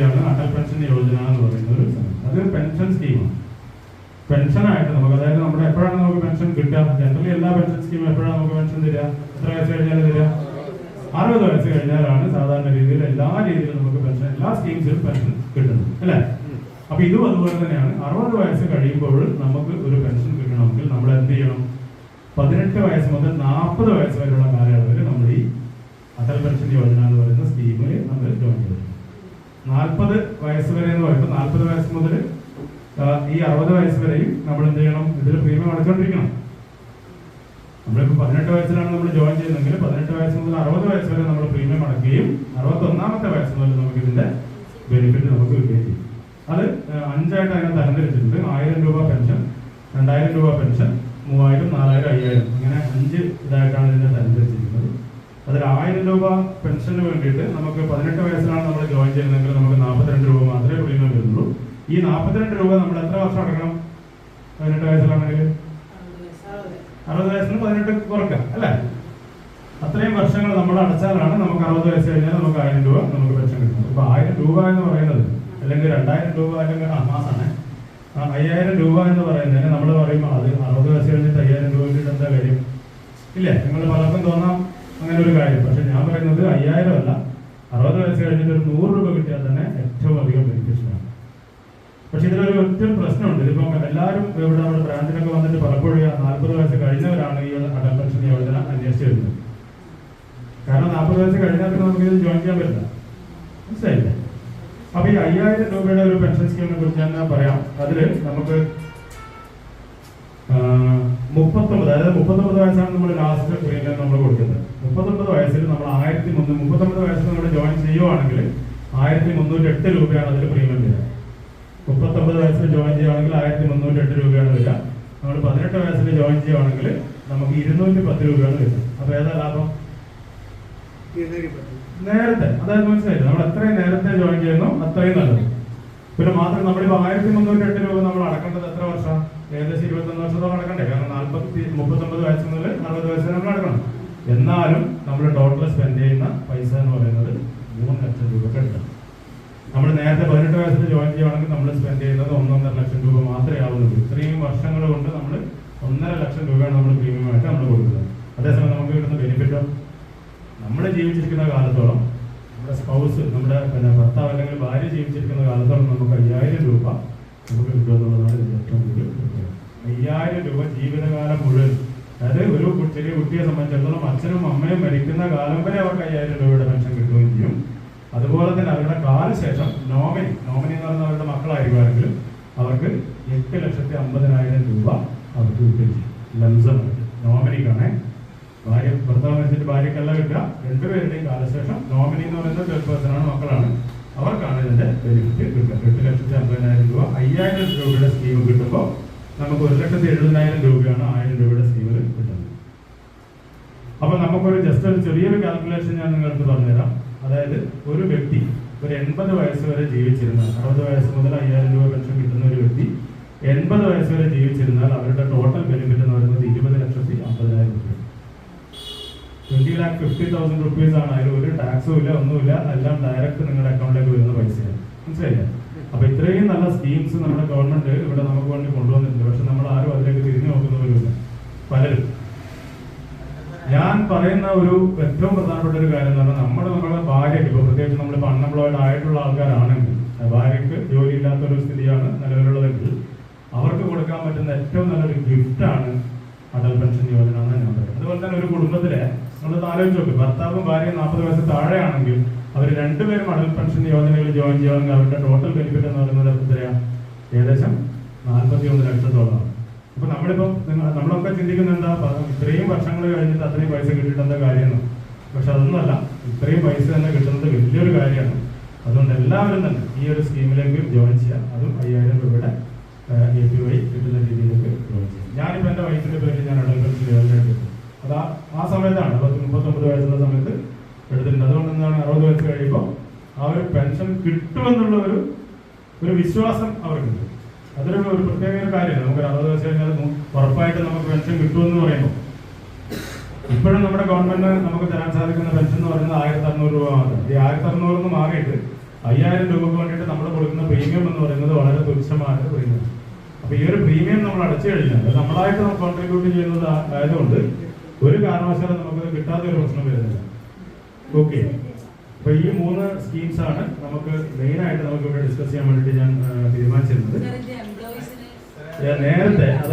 ാണ് അടൽ പെൻഷൻ യോജന എന്ന് പറയുന്ന ഒരു. അതൊരു പെൻഷൻ സ്കീമാണ്. പെൻഷനായിട്ട് നമുക്ക് അതായത് നമ്മുടെ എപ്പോഴാണ് നമുക്ക് പെൻഷൻ കിട്ടുക? ജനറലി എല്ലാ പെൻഷൻ സ്കീമും എപ്പോഴാണ് നമുക്ക് പെൻഷൻ തരിക? എത്ര വയസ്സ് കഴിഞ്ഞാൽ തരിക? അറുപത് വയസ്സ് കഴിഞ്ഞാലാണ് സാധാരണ രീതിയിൽ എല്ലാ രീതിയിലും നമുക്ക് പെൻഷൻ എല്ലാ സ്കീംസിലും പെൻഷൻ കിട്ടുന്നത്. അല്ലേ? അപ്പൊ ഇതും അതുപോലെ തന്നെയാണ് അറുപത് വയസ്സ് കഴിയുമ്പോൾ നമുക്ക് ഒരു പെൻഷൻ കിട്ടണമെങ്കിൽ നമ്മൾ എന്ത് ചെയ്യണം? പതിനെട്ട് വയസ്സ് മുതൽ നാൽപ്പത് വയസ്സ് വരെയുള്ള കാലയളവിൽ നമ്മൾ ഈ അടൽ പെൻഷൻ യോജന എന്ന് പറയുന്ന സ്കീമിൽ നമ്മൾ ജോയിൻ ചെയ്തു നാൽപ്പത് വയസ്സ് വരെ എന്ന് പറയുമ്പോൾ നാൽപ്പത് വയസ്സ് മുതൽ ഈ അറുപത് വയസ്സ് വരെയും നമ്മൾ എന്ത് ചെയ്യണം? ഇതിൽ പ്രീമിയം അടച്ചുകൊണ്ടിരിക്കണം നമ്മളിപ്പോൾ പതിനെട്ട് വയസ്സിലാണ് നമ്മൾ ജോയിൻ ചെയ്യുന്നതെങ്കിൽ പതിനെട്ട് വയസ്സ് മുതൽ അറുപത് വയസ്സ് വരെ നമ്മൾ പ്രീമിയം അടക്കുകയും അറുപത്തൊന്നാമത്തെ വയസ്സ് മുതൽ നമുക്ക് ഇതിന്റെ ബെനിഫിറ്റ് നമുക്ക് കിട്ടുകയും ചെയ്യും. അത് അഞ്ചായിട്ട് അതിനെ തരംതിരിച്ചിട്ടുണ്ട്. ആയിരം രൂപ പെൻഷൻ രണ്ടായിരം രൂപ പെൻഷൻ മൂവായിരം നാലായിരം അയ്യായിരം. അങ്ങനെ അഞ്ച് ഇതായിട്ടാണ് ഇതിനെ തരംതിരിച്ചിരിക്കുന്നത്. അതിൽ ആയിരം രൂപ പെൻഷന് വേണ്ടിയിട്ട് നമുക്ക് പതിനെട്ട് വയസ്സിലാണ് നമ്മൾ ജോയിൻ ചെയ്യുന്നതെങ്കിൽ നമുക്ക് നാൽപ്പത്തിരണ്ട് രൂപ മാത്രമേ പ്രീമിയം വരുന്നുള്ളൂ. ഈ നാൽപ്പത്തിരണ്ട് രൂപ നമ്മൾ എത്ര വർഷം അടക്കണം? പതിനെട്ട് വയസ്സിലാണെങ്കിൽ? അറുപത് വയസ്സിന് പതിനെട്ട് കുറക്കാം അല്ലേ? അത്രയും വർഷങ്ങൾ നമ്മൾ അടച്ചാലാണ് നമുക്ക് അറുപത് വയസ്സ് കഴിഞ്ഞാൽ നമുക്ക് ആയിരം രൂപ നമുക്ക് പെൻഷൻ കിട്ടുന്നത്. അപ്പോൾ ആയിരം രൂപ എന്ന് പറയുന്നത് അല്ലെങ്കിൽ രണ്ടായിരം രൂപ അല്ലെങ്കിൽ ആ മാസമാണ് അയ്യായിരം രൂപ എന്ന് പറയുന്നതിന് നമ്മൾ പറയുമ്പോൾ അത് അറുപത് വയസ്സ് കഴിഞ്ഞിട്ട് അയ്യായിരം രൂപ എന്താ കാര്യം? ഇല്ലേ? നിങ്ങൾ പലർക്കും തോന്നാം ഒരു കാര്യം. പക്ഷെ ഞാൻ പറയുന്നത് അയ്യായിരം അല്ല. അറുപത് വയസ്സ് കഴിഞ്ഞിട്ട് ഒരു നൂറ് രൂപ കിട്ടിയാൽ തന്നെ ഏറ്റവും അധികം ബെനിഫിഷ്യൽ ആണ്. പക്ഷെ ഇതിലൊരു ഒറ്റ പ്രശ്നമുണ്ട്. ഇതിപ്പം എല്ലാവരും ഇവിടെ നമ്മുടെ ബ്രാഞ്ചിലൊക്കെ വന്നിട്ട് പലപ്പോഴും നാൽപ്പത് വയസ്സ് കഴിഞ്ഞവരാണ് ഈ അടൽ പെൻഷൻ യോജന അന്വേഷിച്ച് വരുന്നത്. കാരണം നാൽപ്പത് വയസ്സ് കഴിഞ്ഞാൽ പിന്നെ നമുക്ക് ഇത് ജോയിൻ ചെയ്യാൻ പറ്റില്ല. മനസ്സിലായില്ലേ? അപ്പൊ ഈ അയ്യായിരം രൂപയുടെ ഒരു പെൻഷൻ സ്കീമിനെ കുറിച്ച് ഞാൻ പറയാം. അതിൽ നമുക്ക് മുപ്പത്തൊമ്പത് അതായത് മുപ്പത്തൊമ്പത് വയസ്സാണ് നമ്മൾ ലാസ്റ്റ് പ്രീമിയം നമ്മൾ കൊടുക്കുന്നത്. മുപ്പത്തൊമ്പത് വയസ്സിൽ നമ്മൾ ആയിരത്തി മുന്നൂറ് മുപ്പത്തൊമ്പത് വയസ്സിൽ നമ്മൾ ജോയിൻ ചെയ്യുവാണെങ്കിൽ ആയിരത്തി മുന്നൂറ്റി എട്ട് രൂപയാണ് അതിൽ പ്രീമിയം വരിക. മുപ്പത്തൊമ്പത് വയസ്സിൽ ജോയിൻ ചെയ്യുകയാണെങ്കിൽ ആയിരത്തി മുന്നൂറ്റി എട്ട് രൂപയാണ് വരിക. നമ്മൾ പതിനെട്ട് വയസ്സിൽ ജോയിൻ ചെയ്യുകയാണെങ്കിൽ നമുക്ക് ഇരുന്നൂറ്റി പത്ത് രൂപയാണ് വരുന്നത് അപ്പൊ ഏതാ ലാഭം? നേരത്തെ അതായത് മനസ്സിലായില്ല? നമ്മൾ എത്രയും നേരത്തെ ജോയിൻ ചെയ്യുന്നു അത്രയും നല്ലത്. പിന്നെ മാത്രം നമ്മളിപ്പോ ആയിരത്തി മുന്നൂറ്റി എട്ട് രൂപ നമ്മൾ അടക്കേണ്ടത് എത്ര വർഷം? ഏകദേശം ഇരുപത്തൊന്ന് വർഷത്തോളം അടക്കണ്ടേ കാരണം നാല്പത്തി മുപ്പത്തൊമ്പത് വയസ്സ് മുതൽ അറുപത് വയസ്സ് നമ്മൾ അടക്കണം എന്നാലും നമ്മൾ ടോട്ടൽ സ്പെൻഡ് ചെയ്യുന്ന പൈസ എന്ന് പറയുന്നത് മൂന്ന് ലക്ഷം രൂപ കിട്ടും നമ്മൾ നേരത്തെ പതിനെട്ട് വയസ്സിൽ ജോയിൻ ചെയ്യുകയാണെങ്കിൽ നമ്മൾ സ്പെൻഡ് ചെയ്യുന്നത് ഒന്നൊന്നര ലക്ഷം രൂപ മാത്രമേ ആവുന്നുള്ളൂ. ഇത്രയും വർഷങ്ങൾ കൊണ്ട് നമ്മൾ ഒന്നര ലക്ഷം രൂപയാണ് നമ്മൾ പ്രീമിയമായിട്ട് നമ്മൾ കൊടുക്കുന്നത്. അതേസമയം നമുക്ക് കിട്ടുന്ന ബെനിഫിറ്റോ നമ്മൾ ജീവിച്ചിരിക്കുന്ന കാലത്തോളം നമ്മുടെ സ്പൗസ് നമ്മുടെ പിന്നെ ഭർത്താവ് അല്ലെങ്കിൽ ഭാര്യ ജീവിച്ചിരിക്കുന്ന കാലത്തോളം നമുക്ക് അയ്യായിരം രൂപ നമുക്ക് അയ്യായിരം രൂപ ജീവിതകാലം മുഴുവൻ. അതായത് ഒരു ചെറിയ കുട്ടിയെ സംബന്ധിച്ചിടത്തോളം അച്ഛനും അമ്മയും മരിക്കുന്ന കാലം വരെ അവർക്ക് അയ്യായിരം രൂപയുടെ പെൻഷൻ കിട്ടുകയും ചെയ്യും. അതുപോലെ തന്നെ അവരുടെ കാലശേഷം നോമിനി നോമിനി എന്ന് പറയുന്ന അവരുടെ മക്കളായിരിക്കുമെങ്കിലും അവർക്ക് എട്ട് ലക്ഷത്തി അമ്പതിനായിരം രൂപ അവർക്ക് കിട്ടുകയും ചെയ്യും. ലംസമായിട്ട് നോമിനിക്കാണേ. ഭാര്യ ഭർത്താവ് മരിച്ചിട്ട് ഭാര്യക്കല്ല കിട്ടുക. രണ്ടുപേരുടെയും കാലശേഷം നോമിനി എന്ന് പറയുന്നത് പേഴ്സണാണ് മക്കളാണ്. അവർക്കാണ് ഇതിന്റെ ബെനിഫിറ്റ് കിട്ടുക. എട്ട് ലക്ഷത്തി അമ്പതിനായിരം രൂപ അയ്യായിരം രൂപയുടെ സ്കീം കിട്ടുമ്പോൾ നമുക്ക് ഒരു ലക്ഷത്തി എഴുപതിനായിരം രൂപയാണ് ആയിരം രൂപയുടെ സ്കീമിൽ കിട്ടുന്നത്. അപ്പൊ നമുക്കൊരു ജസ്റ്റ് ഒരു ചെറിയൊരു കാൽക്കുലേഷൻ ഞാൻ നിങ്ങൾക്ക് പറഞ്ഞുതരാം. അതായത് ഒരു വ്യക്തി ഒരു എൺപത് വയസ്സ് വരെ ജീവിച്ചിരുന്നാൽ അറുപത് വയസ്സ് മുതൽ അയ്യായിരം രൂപ പെൻഷൻ കിട്ടുന്ന ഒരു വ്യക്തി എൺപത് വയസ്സ് വരെ ജീവിച്ചിരുന്നാൽ അവരുടെ ടോട്ടൽ ബെനിഫിറ്റ് എന്ന് പറയുന്നത് ഇരുപത് ലക്ഷത്തി അമ്പതിനായിരം രൂപ twenty lakh fifty thousand rupees ആണ്. അതിൽ ഒരു ടാക്സും ഇല്ല ഒന്നുമില്ല. എല്ലാം ഡയറക്റ്റ് നിങ്ങളുടെ അക്കൗണ്ടിലേക്ക് വരുന്ന പൈസയാണ്. മനസ്സിലായില്ലേ? അപ്പൊ ഇത്രയും നല്ല സ്കീംസ് നമ്മുടെ ഗവൺമെന്റ് ഇവിടെ നമുക്ക് വേണ്ടി കൊണ്ടുവന്നിട്ടുണ്ട്. പക്ഷെ നമ്മൾ ആരും അതിലേക്ക് തിരിഞ്ഞു നോക്കുന്നവരുമില്ല. പലരും. ഞാൻ പറയുന്ന ഒരു ഏറ്റവും പ്രധാനപ്പെട്ട ഒരു കാര്യം എന്ന് പറഞ്ഞാൽ നമ്മുടെ നമ്മുടെ ഭാര്യയ്ക്ക് ഇപ്പൊ പ്രത്യേകിച്ച് നമ്മൾ അൺഎംപ്ലോയിഡ് ആയിട്ടുള്ള ആൾക്കാരാണെങ്കിൽ ഭാര്യയ്ക്ക് ജോലി ഇല്ലാത്തൊരു സ്ഥിതിയാണ് നിലവിലുള്ളതെങ്കിൽ അവർക്ക് കൊടുക്കാൻ പറ്റുന്ന ഏറ്റവും നല്ലൊരു ഗിഫ്റ്റാണ് അടൽ പെൻഷൻ യോജന എന്ന് ഞാൻ പറയും അതുപോലെ തന്നെ ഒരു കുടുംബത്തിലെ നമ്മളത് ആലോചിച്ച് നോക്ക് ഭർത്താവും ഭാര്യയും നാൽപ്പത് വയസ്സ് താഴെയാണെങ്കിൽ അവർ രണ്ടുപേരും അടൽ പെൻഷൻ യോജനകൾ ജോയിൻ ചെയ്യുകയാണെങ്കിൽ അവരുടെ ടോട്ടൽ ബെനിഫിറ്റ് എന്ന് പറയുന്നത് എത്രയാണ് ഏകദേശം നാൽപ്പത്തി ഒന്ന് ലക്ഷത്തോളമാണ് അപ്പൊ നമ്മളിപ്പോ നമ്മളൊക്കെ ചിന്തിക്കുന്നത് എന്താ ഇത്രയും വർഷങ്ങൾ കഴിഞ്ഞിട്ട് അത്രയും പൈസ കിട്ടിയിട്ട് കാര്യമാണ് പക്ഷെ അതൊന്നുമല്ല. ഇത്രയും പൈസ തന്നെ കിട്ടുന്നത് വലിയൊരു കാര്യമാണ്. അതുകൊണ്ട് എല്ലാവരും തന്നെ ഈ ഒരു സ്കീമിലേക്ക് ജോയിൻ ചെയ്യാം. അതും അയ്യായിരം രൂപയുടെ എ പി വൈ കിട്ടുന്ന രീതിയിലേക്ക് ജോയിൻ ചെയ്യാം. ഞാനിപ്പോ എന്റെ വയസ്സിന്റെ പേരിൽ ഞാൻ അടൽ പെൻഷൻ യോജന എടുത്തു അത് ആ- സമയത്താണ് പത്ത് മുപ്പത്തൊമ്പത് വയസ്സുള്ള സമയത്ത് എടുത്തിട്ടുണ്ട് അതുകൊണ്ട് എന്താണ് അറുപത് വയസ്സ് കഴിയുമ്പോൾ ആ ഒരു പെൻഷൻ കിട്ടുമെന്നുള്ള ഒരു ഒരു വിശ്വാസം അവർക്കുണ്ട്. അതൊരു ഒരു പ്രത്യേക ഒരു കാര്യമാണ്. നമുക്ക് അറുപത് വയസ്സ് കഴിഞ്ഞാൽ ഉറപ്പായിട്ട് നമുക്ക് പെൻഷൻ കിട്ടുമെന്ന് പറയുമ്പോൾ ഇപ്പോഴും നമ്മുടെ ഗവൺമെന്റ് നമുക്ക് തരാൻ സാധിക്കുന്ന പെൻഷൻ എന്ന് പറയുന്നത് ആയിരത്തി അറുന്നൂറ് രൂപ മാത്രം. ഈ ആയിരത്തി അറുന്നൂറ് നിന്ന് മാറിയിട്ട് അയ്യായിരം രൂപക്ക് വേണ്ടിയിട്ട് നമ്മൾ കൊടുക്കുന്ന പ്രീമിയം എന്ന് പറയുന്നത് വളരെ തുച്ഛമായ പ്രീമിയം അപ്പൊ ഈ ഒരു പ്രീമിയം നമ്മൾ അടച്ചു കഴിഞ്ഞാൽ നമ്മളായിട്ട് കോൺട്രിബ്യൂട്ട് ചെയ്യുന്നത് ആയതുകൊണ്ട് ഒരു കാരണവശാലും നമുക്കത് കിട്ടാത്ത ഒരു പ്രശ്നം വരുന്നില്ല. ഓക്കെ അപ്പൊ ഈ മൂന്ന് സ്കീംസ് ആണ് നമുക്ക് മെയിൻ ആയിട്ട് നമുക്ക് ഇവിടെ ഡിസ്കസ് ചെയ്യാൻ വേണ്ടിയിട്ട് ഞാൻ തീരുമാനിച്ചിരുന്നത്. ഞാൻ നേരത്തെ അതായത്